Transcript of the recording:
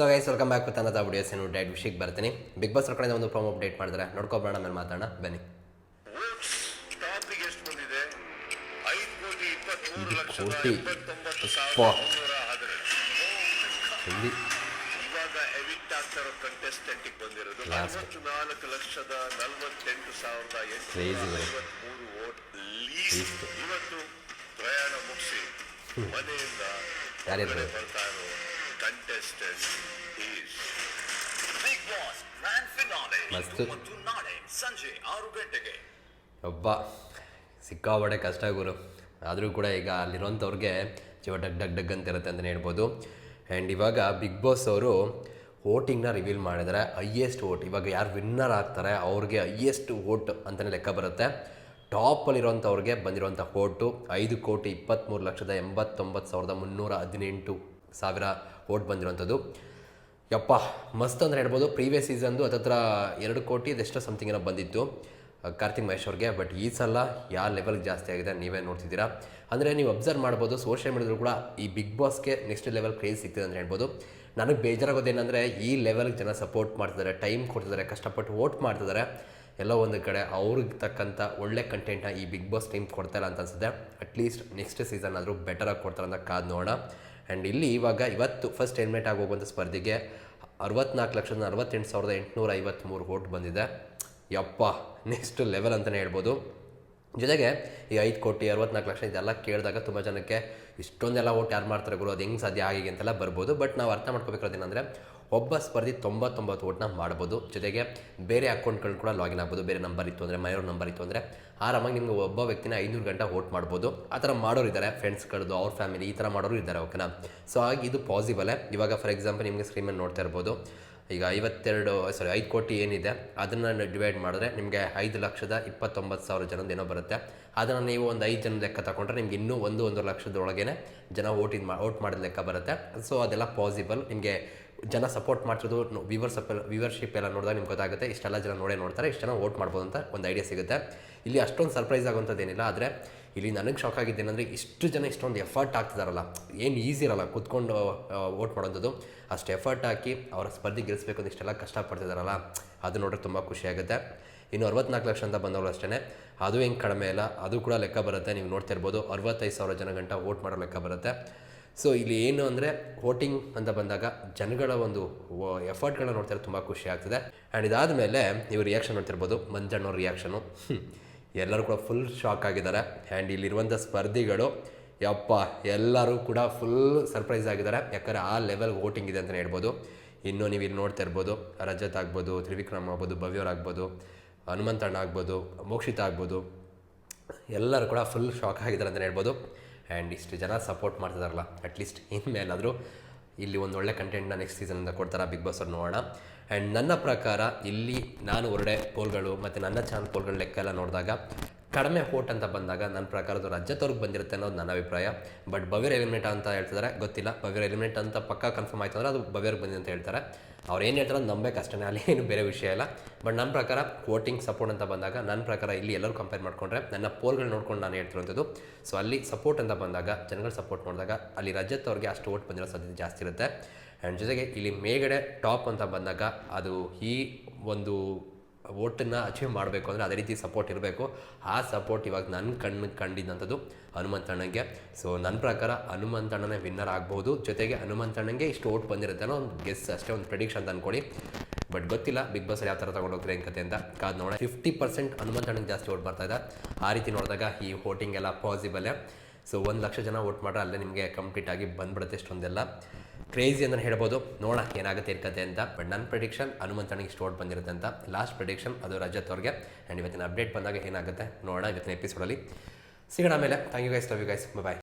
So guys welcome back with ಅನ್ನದ videos ಏನು diet ವಿಷಯಕ್ಕೆ ಬರ್ತೀನಿ. ಬಿಗ್ ಬಾಸ್ ಕಡೆಯಿಂದ ಒಂದು ಪ್ರೋಮೋ ಅಪ್ಡೇಟ್ ಮಾಡಿದ್ರೆ ನೋಡ್ಕೊಬೋಣ ಮೇಲೆ ಮಾತಾಡೋಣ. ಬನ್ನಿ. ಕೋಟಿ ಯಾರಿದ್ರು? ಈಸ್ ಬಿಗ್ ಬಾಸ್ ಗ್ರ್ಯಾಂಡ್ ಮಸ್ತ್. ಮತ್ತು ನಾಳೆ ಸಂಜೆ ಆರು ಗಂಟೆಗೆ. ಒಬ್ಬ ಸಿಕ್ಕಾಪಡೆ ಕಷ್ಟ ಗುರು. ಆದರೂ ಕೂಡ ಈಗ ಅಲ್ಲಿರೋಂಥವ್ರಿಗೆ ಜೀವ ಡಗ್ ಡಗ್ ಡಗ್ ಅಂತ ಇರುತ್ತೆ ಅಂತಲೇ ಹೇಳ್ಬೋದು. ಆ್ಯಂಡ್ ಇವಾಗ ಬಿಗ್ ಬಾಸ್ ಅವರು ವೋಟಿಂಗ್ನ ರಿವೀಲ್ ಮಾಡಿದರೆ ಹೈಯೆಸ್ಟ್ ವೋಟ್ ಇವಾಗ ಯಾರು ವಿನ್ನರ್ ಆಗ್ತಾರೆ ಅವ್ರಿಗೆ ಹೈಯೆಸ್ಟ್ ವೋಟ್ ಅಂತಲೇ ಲೆಕ್ಕ ಬರುತ್ತೆ. ಟಾಪಲ್ಲಿರೋಂಥವ್ರಿಗೆ ಬಂದಿರುವಂಥ ವೋಟು ಐದು ಕೋಟಿ ಇಪ್ಪತ್ತ್ಮೂರು ಲಕ್ಷದ ಎಂಬತ್ತೊಂಬತ್ತು ಸಾವಿರದ ಮುನ್ನೂರ ಹದಿನೆಂಟು ಸಾವಿರ ವೋಟ್ ಬಂದಿರೋಂಥದ್ದು ಯಪ್ಪ, ಮಸ್ತ್ ಅಂದರೆ ಹೇಳ್ಬೋದು ಪ್ರೀವಿಯಸ್ ಸೀಸನ್ದು ಹತ್ತತ್ರ ಎರಡು ಕೋಟಿ ಅದೆಷ್ಟೋ ಸಮಥಿಂಗ್ ಏನೋ ಬಂದಿತ್ತು ಕಾರ್ತಿಕ್ ಮಹೇಶ್ ಅವ್ರಿಗೆ. ಬಟ್ ಈ ಸಲ ಯಾವ ಲೆವೆಲ್ಗೆ ಜಾಸ್ತಿ ಆಗಿದೆ ನೀವೇ ನೋಡ್ತಿದ್ದೀರಾ. ಅಂದರೆ ನೀವು ಅಬ್ಸರ್ವ್ ಮಾಡ್ಬೋದು ಸೋಷಿಯಲ್ ಮೀಡಿಯಾದಲ್ಲೂ ಕೂಡ ಈ ಬಿಗ್ ಬಾಸ್ಗೆ ನೆಕ್ಸ್ಟ್ ಲೆವೆಲ್ ಕ್ರೇಜ್ ಸಿಗ್ತದೆ ಅಂತ ಹೇಳ್ಬೋದು. ನನಗೆ ಬೇಜಾರಾಗೋದೇನೆಂದರೆ ಈ ಲೆವೆಲ್ಗೆ ಜನ ಸಪೋರ್ಟ್ ಮಾಡ್ತಿದ್ದಾರೆ ಟೈಮ್ ಕೊಡ್ತಿದ್ದಾರೆ, ಕಷ್ಟಪಟ್ಟು ವೋಟ್ ಮಾಡ್ತಿದ್ದಾರೆ. ಎಲ್ಲೋ ಒಂದು ಕಡೆ ಅವ್ರಿಗೆ ತಕ್ಕಂಥ ಒಳ್ಳೆ ಕಂಟೆಂಟ್ನ ಈ ಬಿಗ್ ಬಾಸ್ ಟೀಮ್ ಕೊಡ್ತಾಯಿಲ್ಲ ಅಂತ ಅನ್ಸುತ್ತೆ. ಅಟ್ಲೀಸ್ಟ್ ನೆಕ್ಸ್ಟ್ ಸೀಸನ್ ಆದರೂ ಬೆಟರಾಗಿ ಕೊಡ್ತಾರೆ ಅಂತ ಕಾದು ನೋಡೋಣ. ಆ್ಯಂಡ್ ಇಲ್ಲಿ ಇವಾಗ ಇವತ್ತು ಫಸ್ಟ್ ಹೆಲ್ಮೆಟ್ ಆಗೋಗುವಂಥ ಸ್ಪರ್ಧೆಗೆ ಅರವತ್ನಾಲ್ಕು ಲಕ್ಷದ ಅರವತ್ತೆಂಟು ಸಾವಿರದ ಎಂಟುನೂರ ಐವತ್ತ್ಮೂರು ಕೋಟ್ ಬಂದಿದೆ. ಯಪ್ಪ ನೆಕ್ಸ್ಟ್ ಲೆವೆಲ್ ಅಂತಲೇ ಹೇಳ್ಬೋದು. ಜೊತೆಗೆ ಈ ಐದು ಕೋಟಿ, ಅರವತ್ನಾಲ್ಕು ಲಕ್ಷ ಇದೆಲ್ಲ ಕೇಳಿದಾಗ ತುಂಬ ಜನಕ್ಕೆ ಇಷ್ಟೊಂದೆಲ್ಲ ಓಟ್ ಯಾರು ಮಾಡ್ತಾರೆ ಗುರು? ಅದು ಹೆಂಗೆ ಸಾಧ್ಯ ಆಗಿದೆ ಅಂತೆಲ್ಲ ಬರ್ಬೋದು. ಬಟ್ ನಾವು ಅರ್ಥ ಮಾಡ್ಕೋಬೇಕಾದೇನೆಂದರೆ ಒಬ್ಬ ಸ್ಪರ್ಧಿ ತೊಂಬತ್ತೊಂಬತ್ತು ಓಟ್ನ ಮಾಡ್ಬೋದು. ಜೊತೆಗೆ ಬೇರೆ ಅಕೌಂಟ್ಗಳು ಕೂಡ ಲಾಗಿನ್ ಆಗ್ಬೋದು. ಬೇರೆ ನಂಬರ್ ಇತ್ತು ಅಂದರೆ ಮನೆಯವ್ರ ನಂಬರ್ ಇತ್ತು ಅಂದರೆ, ಆರಾಮಾಗಿ ನಿಮ್ಗೆ ಒಬ್ಬ ವ್ಯಕ್ತಿನ ಐನೂರು ಗಂಟೆ ವೋಟ್ ಮಾಡ್ಬೋದು. ಆ ಥರ ಮಾಡೋರು ಇದ್ದಾರೆ, ಫ್ರೆಂಡ್ಸ್ಗಳದ್ದು, ಅವ್ರ ಫ್ಯಾಮಿಲಿ ಈ ಥರ ಮಾಡೋರು ಇದ್ದಾರೆ, ಓಕೆನಾ? ಸೊ, ಹಾಗೆ ಇದು ಪಾಸಿಬಲೇ ಇವಾಗ ಫಾರ್ ಎಕ್ಸಾಂಪಲ್ ನಿಮಗೆ ಸ್ಕ್ರೀನ್ ಮೇಲೆ ನೋಡ್ತಾ ಇರ್ಬೋದು ಈಗ ಐವತ್ತೆರಡು ಸಾರಿ ಐದು ಕೋಟಿ ಏನಿದೆ, ಅದನ್ನು ಡಿವೈಡ್ ಮಾಡಿದ್ರೆ ನಿಮಗೆ ಐದು ಲಕ್ಷದ ಇಪ್ಪತ್ತೊಂಬತ್ತು ಸಾವಿರ ಜನದ ಏನೋ ಬರುತ್ತೆ. ಅದನ್ನು ನೀವು ಒಂದು ಐದು ಜನ ಲೆಕ್ಕ ತಗೊಂಡ್ರೆ ನಿಮ್ಗೆ ಇನ್ನೂ ಒಂದು ಒಂದು ಲಕ್ಷದೊಳಗೇನೆ ಜನ ಓಟಿನ ಮಾ ಓಟ್ ಮಾಡಿದ ಲೆಕ್ಕ ಬರುತ್ತೆ. ಸೊ ಅದೆಲ್ಲ ಪಾಸಿಬಲ್ ನಿಮಗೆ ಜನ ಸಪೋರ್ಟ್ ಮಾಡ್ತಿರೋದು ವಿವರ್ಸಪ್ ವಿವರ್ಶಿಪ್ ಎಲ್ಲ ನೋಡಿದಾಗ ನಿಮ್ಗೆ ಗೊತ್ತಾಗುತ್ತೆ, ಇಷ್ಟೆಲ್ಲ ಜನ ನೋಡೇ ನೋಡ್ತಾರೆ, ಇಷ್ಟು ಜನ ವೋಟ್ ಮಾಡ್ಬೋದು ಅಂತ ಒಂದು ಐಡಿಯಾ ಸಿಗುತ್ತೆ. ಇಲ್ಲಿ ಅಷ್ಟೊಂದು ಸರ್ಪ್ರೈಸ್ ಆಗುವಂಥದ್ದೇನಿಲ್ಲ, ಆದರೆ ಇಲ್ಲಿ ನನಗೆ ಶಾಕ್ ಆಗಿದ್ದೇನೆಂದರೆ ಇಷ್ಟು ಜನ ಇಷ್ಟೊಂದು ಎಫರ್ಟ್ ಹಾಕ್ತಿದಾರಲ್ಲ ಏನು ಈಸಿ ಇರಲ್ಲ ಕೂತ್ಕೊಂಡು ವೋಟ್ ಮಾಡೋಂಥದ್ದು. ಅಷ್ಟು ಎಫರ್ಟ್ ಹಾಕಿ ಅವರ ಸ್ಪರ್ಧೆ ಗೆಲ್ಲಿಸ್ಬೇಕು ಅಂತ ಇಷ್ಟೆಲ್ಲ ಕಷ್ಟಪಡ್ತಿದಾರಲ್ಲ. ಅದು ನೋಡ್ರೆ ತುಂಬ ಖುಷಿಯಾಗುತ್ತೆ ಇನ್ನು ಅರವತ್ನಾಲ್ಕು ಲಕ್ಷ ಅಂತ ಬಂದವರು ಅಷ್ಟೇ ಅದು ಹೆಂಗೆ ಕಡಿಮೆ ಇಲ್ಲ ಅದು ಕೂಡ ಲೆಕ್ಕ ಬರುತ್ತೆ, ನೀವು ನೋಡ್ತಾ ಇರ್ಬೋದು ಅರವತ್ತೈದು ಸಾವಿರ ಜನ ಗಂಟ ವೋಟ್ ಮಾಡೋ ಲೆಕ್ಕ ಬರುತ್ತೆ. ಸೊ ಇಲ್ಲಿ ಏನು ಅಂದರೆ, ವೋಟಿಂಗ್ ಅಂತ ಬಂದಾಗ ಜನಗಳ ಒಂದು ಎಫರ್ಟ್ಗಳನ್ನ ನೋಡ್ತಾರೆ ತುಂಬ ಖುಷಿ ಆಗ್ತದೆ. ಆ್ಯಂಡ್ ಇದಾದ ಮೇಲೆ ನೀವು ರಿಯಾಕ್ಷನ್ ನೋಡ್ತಿರ್ಬೋದು ಮಂಜಣ್ಣವ್ರ ರಿಯಾಕ್ಷನು ಎಲ್ಲರೂ ಕೂಡ ಫುಲ್ ಶಾಕ್ ಆಗಿದ್ದಾರೆ. ಆ್ಯಂಡ್ ಇಲ್ಲಿರುವಂಥ ಸ್ಪರ್ಧಿಗಳು, ಯಪ್ಪ, ಎಲ್ಲರೂ ಕೂಡ ಫುಲ್ ಸರ್ಪ್ರೈಸ್ ಆಗಿದ್ದಾರೆ. ಯಾಕಂದರೆ ಆ ಲೆವೆಲ್ ವೋಟಿಂಗ್ ಇದೆ ಅಂತಲೇ ಹೇಳ್ಬೋದು. ಇನ್ನು ನೀವು ಇಲ್ಲಿ ನೋಡ್ತಾ ಇರ್ಬೋದು ರಜತ್ ಆಗ್ಬೋದು, ತ್ರಿವಿಕ್ರಮ್ ಆಗ್ಬೋದು, ಭವ್ಯವ್ರು ಆಗ್ಬೋದು. ಹನುಮಂತಣ್ಣ ಆಗ್ಬೋದು, ಮೋಕ್ಷಿತ ಆಗ್ಬೋದು, ಎಲ್ಲರೂ ಕೂಡ ಫುಲ್ ಶಾಕ್ ಆಗಿದ್ದಾರೆ ಅಂತಲೇ ಹೇಳ್ಬೋದು. ಆ್ಯಂಡ್ ಇಷ್ಟು ಜನ ಸಪೋರ್ಟ್ ಮಾಡ್ತಿದಾರಲ್ಲ ಅಟ್ಲೀಸ್ಟ್ ಇನ್ಮೇಲಾದರೂ ಇಲ್ಲಿ ಒಂದು ಒಳ್ಳೆ ಕಂಟೆಂಟ್ನ ನೆಕ್ಸ್ಟ್ ಸೀಸನಿಂದ ಕೊಡ್ತಾರೆ ಬಿಗ್ ಬಾಸ್ ಅವ್ರು ನೋಡೋಣ. ಆ್ಯಂಡ್ ನನ್ನ ಪ್ರಕಾರ ಇಲ್ಲಿ ನಾನು ಹೊರಡೆ ಪೋಲ್ಗಳು ಮತ್ತು ನನ್ನ ಚಾನಲ್ ಪೋಲ್ಗಳ ಲೆಕ್ಕ ಎಲ್ಲ ನೋಡಿದಾಗ ಕಡಿಮೆ ಓಟ್ ಅಂತ ಬಂದಾಗ ನನ್ನ ಪ್ರಕಾರ ಅದು ರಜತ್ ಅವ್ರಿಗೆ ಬಂದಿರುತ್ತೆ ಅನ್ನೋದು ನನ್ನ ಅಭಿಪ್ರಾಯ. ಬಟ್ ಬವೇರ್ ಎಲಿಮಿನೇಟ್ ಅಂತ ಹೇಳ್ತಿದ್ದಾರೆ ಗೊತ್ತಿಲ್ಲ. ಬವೇರ್ ಎಲಿಮಿನೇಟ್ ಅಂತ ಪಕ್ಕ ಕನ್ಫರ್ಮ್ ಆಯ್ತು ಅಂದರೆ ಅದು ಬವೇರ್ಗೆ ಬಂದಿದೆ ಅಂತ ಹೇಳ್ತಾರೆ. ಅವ್ರು ಏನು ಹೇಳ್ತಾರೆ ನಂಬಬೇಕು ಅಷ್ಟೇ ಅಲ್ಲಿ ಏನು ಬೇರೆ ವಿಷಯ ಇಲ್ಲ. ಬಟ್ ನನ್ನ ಪ್ರಕಾರ ವೋಟಿಂಗ್ ಸಪೋರ್ಟ್ ಅಂತ ಬಂದಾಗ ನನ್ನ ಪ್ರಕಾರ ಇಲ್ಲಿ ಎಲ್ಲರೂ ಕಂಪೇರ್ ಮಾಡಿಕೊಂಡ್ರೆ ನನ್ನ ಪೋಲ್ಗಳು ನೋಡ್ಕೊಂಡು ನಾನು ಹೇಳ್ತಿರೋಂಥದ್ದು. ಸೊ ಅಲ್ಲಿ ಸಪೋರ್ಟ್ ಅಂತ ಬಂದಾಗ, ಜನಗಳ ಸಪೋರ್ಟ್ ನೋಡಿದಾಗ ಅಲ್ಲಿ ರಜತ್ ಅವ್ರಿಗೆ ಅಷ್ಟು ಓಟ್ ಬಂದಿರೋ ಸಾಧ್ಯತೆ ಜಾಸ್ತಿ ಇರುತ್ತೆ. ಆ್ಯಂಡ್ ಜೊತೆಗೆ ಇಲ್ಲಿ ಮೇಗಡೆ ಟಾಪ್ ಅಂತ ಬಂದಾಗ ಅದು ಈ ಒಂದು ಓಟನ್ನು ಅಚೀವ್ ಮಾಡಬೇಕು ಅಂದರೆ ಅದೇ ರೀತಿ ಸಪೋರ್ಟ್ ಇರಬೇಕು. ಆ ಸಪೋರ್ಟ್ ಇವಾಗ ನನ್ನ ಕಣ್ಣು ಕಂಡಿದ್ದಂಥದ್ದು ಹನುಮಂತಣ್ಣಗೆ ಸೊ ನನ್ನ ಪ್ರಕಾರ ಹನುಮಂತಣ್ಣನೇ ವಿನ್ನರ್ ಆಗ್ಬೋದು. ಜೊತೆಗೆ ಹನುಮಂತಣ್ಣಂಗೆ ಇಷ್ಟು ಓಟ್ ಬಂದಿರುತ್ತೆ ಒಂದು ಗೆಸ್ ಅಷ್ಟೇ, ಒಂದು ಪ್ರೆಡಿಕ್ಷನ್ ಅಂತ ಅನ್ಕೊಳ್ಳಿ ಬಟ್ ಗೊತ್ತಿಲ್ಲ ಬಿಗ್ ಬಾಸ್ ಯಾವ ಥರ ತೊಗೊಂಡೋಗ್ತಾರೆ ಏನು ಕತೆ ಅಂತ. ಕಾದು ನೋಡೋಣ. ಫಿಫ್ಟಿ ಪರ್ಸೆಂಟ್ ಹನುಮಂತಣ್ಣಗೆ ಜಾಸ್ತಿ ಓಟ್ ಬರ್ತಾ ಇದೆ. ಆ ರೀತಿ ನೋಡಿದಾಗ ಈ ವೋಟಿಂಗ್ ಎಲ್ಲ ಪಾಸಿಬಲೇ ಸೊ ಒಂದು ಲಕ್ಷ ಜನ ವೋಟ್ ಮಾಡ್ರೆ ಅಲ್ಲೇ ನಿಮಗೆ ಕಂಪ್ಲೀಟ್ ಆಗಿ ಬಂದ್ಬಿಡುತ್ತೆ ಇಷ್ಟೊಂದೆಲ್ಲ. ಕ್ರೇಜಿ ಅಂತ ಹೇಳ್ಬೋದು. ನೋಡೋಣ ಏನಾಗುತ್ತೆ ಇರ್ಕತೆ ಅಂತ. ಬಟ್ ನನ್ನ ಪ್ರಿಡಿಕ್ಷನ್ ಹನುಮಂತನಿಗೆ ಸ್ಟೋರ್ ಬಂದಿರುತ್ತೆ ಅಂತ. ಲಾಸ್ಟ್ ಪ್ರಿಡಿಕ್ಷನ್ ಅದು ರಜತ್ ಅವ್ರಿಗೆ. ಆ್ಯಂಡ್ ಇವತ್ತಿನ ಅಪ್ಡೇಟ್ ಬಂದಾಗ ಏನಾಗುತ್ತೆ? ನೋಡೋಣ ಇವತ್ತಿನ ಎಪಿಸೋಡಲ್ಲಿ ಸಿಗೋಣ ಆಮೇಲೆ. Thank you guys love you guys bye